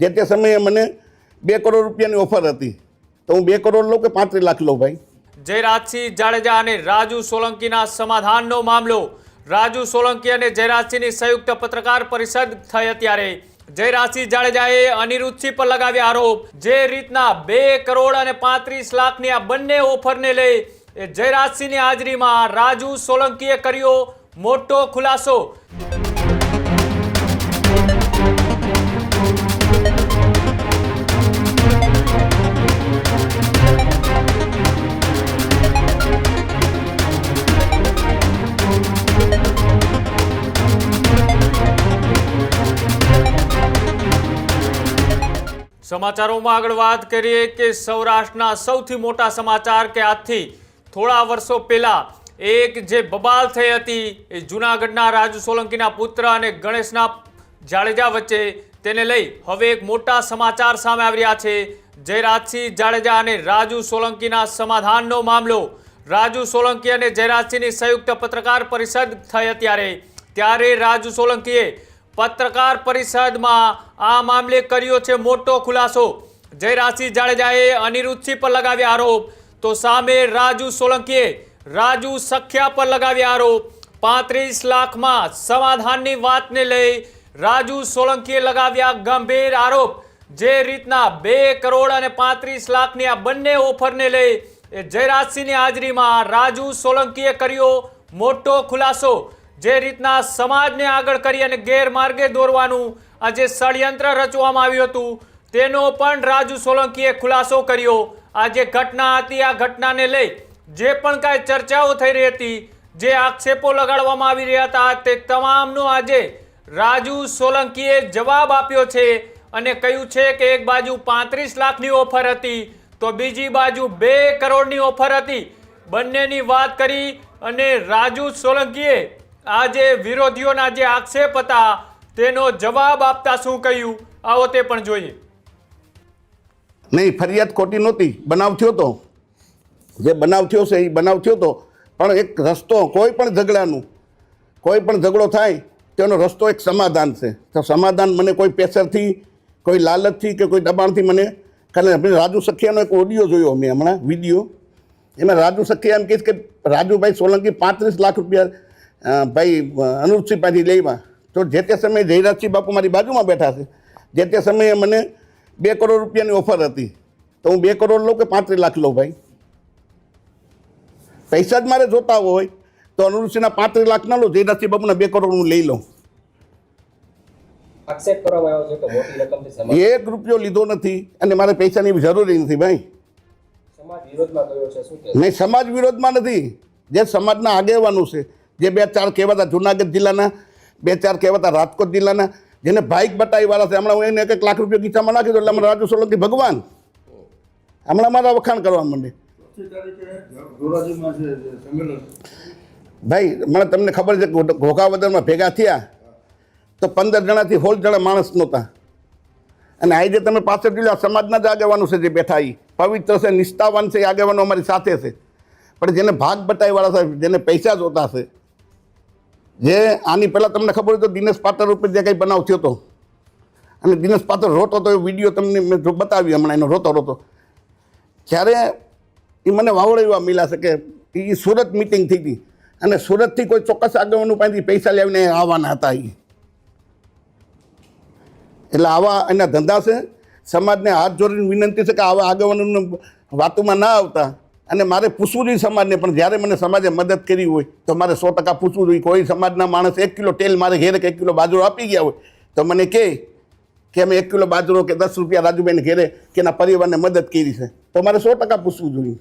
જે તે સમયે મને બે કરોડ રૂપિયાની ઓફર હતી. તો હું બે કરોડ લઉં કે પાંત્રીસ લાખ લઉં ભાઈ? જયરાજસિંહ જાડેજા અને રાજુ સોલંકીના સમાધાનનો મામલો. રાજુ સોલંકી અને જયરાજસિંહની સંયુક્ત પત્રકાર પરિષદ થઈ ત્યારે જયરાજસિંહ જાડેજાએ અનિરુદ્ધસિંહ પર લગાવ્યા આરોપ. જે રીતના બે કરોડ અને પાંત્રીસ લાખની આ બંને ઓફરને લઈ જયરાજસિંહની હાજરીમાં રાજુ સોલંકીએ કર્યો મોટો ખુલાસો. સમાચારોમાં આગળ વાત કરીએ કે સૌરાષ્ટ્રના સૌથી મોટા સમાચાર કે આજથી થોડા વર્ષો પહેલાં એક જે બબાલ થઈ હતી એ જૂનાગઢના રાજુ સોલંકીના પુત્ર અને ગણેશના જાડેજા વચ્ચે તેને લઈ હવે એક મોટા સમાચાર સામે આવી રહ્યા છે. જયરાજસિંહ જાડેજા અને રાજુ સોલંકીના સમાધાનનો મામલો. રાજુ સોલંકી અને જયરાજસિંહની સંયુક્ત પત્રકાર પરિષદ થઈ ત્યારે ત્યારે રાજુ સોલંકીએ પત્રકાર પરિષદમાં આ મામલે કર્યો છે મોટો ખુલાસો. જયરાજસિંહ જાડેજાએ અનિરુદ્ધસિંહ પર લગાવ્યા આરોપ. તો સામે રાજુ સોલંકીએ રાજુ સખ્યા પર લગાવ્યા આરોપ. પાંત્રીસ લાખમાં સમાધાનની વાતને લઈ રાજુ સોલંકીએ લગાવ્યા ગંભીર આરોપ. જે રીતના બે કરોડ અને પાંત્રીસ લાખની આ બંને ઓફરને લઈ જયરાજસિંહની હાજરીમાં રાજુ સોલંકીએ કર્યો મોટો ખુલાસો. જે રીતના સમાજને આગળ કરી અને ગેરમાર્ગે દોરવાનું આ જે ષડયંત્ર રચવામાં આવ્યું હતું, તેનો પણ રાજુ સોલંકીએ ખુલાસો કર્યો. આ જે ઘટના હતી, આ ઘટનાને લઈ જે પણ કાંઈ ચર્ચાઓ થઈ રહી હતી, જે આક્ષેપો લગાડવામાં આવી રહ્યા હતા, તે તમામનો આજે રાજુ સોલંકીએ જવાબ આપ્યો છે અને કહ્યું છે કે એક બાજુ પાંત્રીસ લાખની ઓફર હતી, તો બીજી બાજુ બે કરોડની ઓફર હતી. બંનેની વાત કરી અને રાજુ સોલંકીએ આ જે વિરોધીઓના જે આક્ષેપ હતા, તેનો જવાબ આપતા શું કહ્યું? આવો તે પણ જોઈએ. નહીં, ફરિયાદ ખોટી નહોતી. બનાવ થયો તો. જે બનાવ થયો છે, એ બનાવ થયો તો. પણ એક રસ્તો, કોઈ પણ ઝઘડાનું, કોઈ પણ ઝઘડો થાય, તેનો રસ્તો એક સમાધાન છે. તો સમાધાન મને કોઈ પ્રેશરથી કોઈ લાલચથી કે કોઈ દબાણથી મને ખાલી આપણે રાજુ સખિયાનો એક ઓડિયો જોયો મેં હમણાં વીડિયો એમાં રાજુ સખિયા એમ કહીશ કે રાજુભાઈ સોલંકી પાંત્રીસ લાખ રૂપિયા ભાઈ અનુપસિંહ પાછી લેવા. તો જે તે સમયે જયરાજસિંહ બાપુ મારી બાજુમાં બેઠા છે જે તે સમયે મને બે કરોડ રૂપિયાની ઓફર હતી. તો હું બે કરોડ લઉં કે પાંત્રીસ લાખ લઉં ભાઈ? પૈસા જ મારે જોતા હોય તો અનુરુચિના પાંત્રીસ લાખ ના લો જયરાજસિંહ બાપુના બે કરોડ હું લઈ લઉં. એક રૂપિયો લીધો નથી અને મારે પૈસાની જરૂરી નથી ભાઈ. નહીં સમાજ વિરોધમાં નથી. જે સમાજના આગેવાનો છે જે બે ચાર કહેવાતા જુનાગઢ જિલ્લાના, બે ચાર કહેવાતા રાજકોટ જિલ્લાના, જેને બાઇક બટાઈવાળા છે. હમણાં હું એને એક લાખ રૂપિયા ગીચામાં નાખી દો એટલે અમારા રાજુ સોલંકી ભગવાન. હમણાં મારા વખાણ કરવા માંડે. ભાઈ, મને તમને ખબર છે કે ઘોઘાવદરમાં ભેગા થયા તો પંદર જણાથી હોલ જણા માણસ નહોતા. અને આજે તમે પાછળ આ સમાજના જ આગેવાનો છે જે બેઠા એ પવિત્ર છે, નિષ્ઠાવાન છે, એ આગેવાનો અમારી સાથે છે. પણ જેને ભાગ બટાઈવાળા છે, જેને પૈસા જોતા છે જે આની પહેલાં તમને ખબર હોય તો દિનેશ પાત્ર ઉપર જે કંઈ બનાવ થયો હતો. અને દિનેશ પાત્ર રોતો તો એ વીડિયો તમને મેં બતાવ્યો હમણાં, એનો રોતો રોતો. જ્યારે એ મને વાવડેવા એવા છે કે એ સુરત મિટિંગ થઈ હતી. અને સુરતથી કોઈ ચોક્કસ આગળનું પાસેથી પૈસા લાવીને આવવાના હતા એ એટલે આવા એના ધંધા છે. સમાજને હાથ જોડીને વિનંતી છે કે આવા આગેવાનોને વાતોમાં ના આવતા. અને મારે પૂછવું જોઈએ સમાજને, પણ જ્યારે મને સમાજે મદદ કરી હોય, તો મારે સો ટકા પૂછવું જોઈએ. કોઈ સમાજના માણસ એક કિલો તેલ મારે ઘેરે કે એક કિલો બાજરો આપી ગયા હોય, તો મને કહે કે અમે એક કિલો બાજરો કે દસ રૂપિયા રાજુબેન ઘેરે કે એના પરિવારને મદદ કરી છે. તો મારે સો ટકા પૂછવું જોઈએ.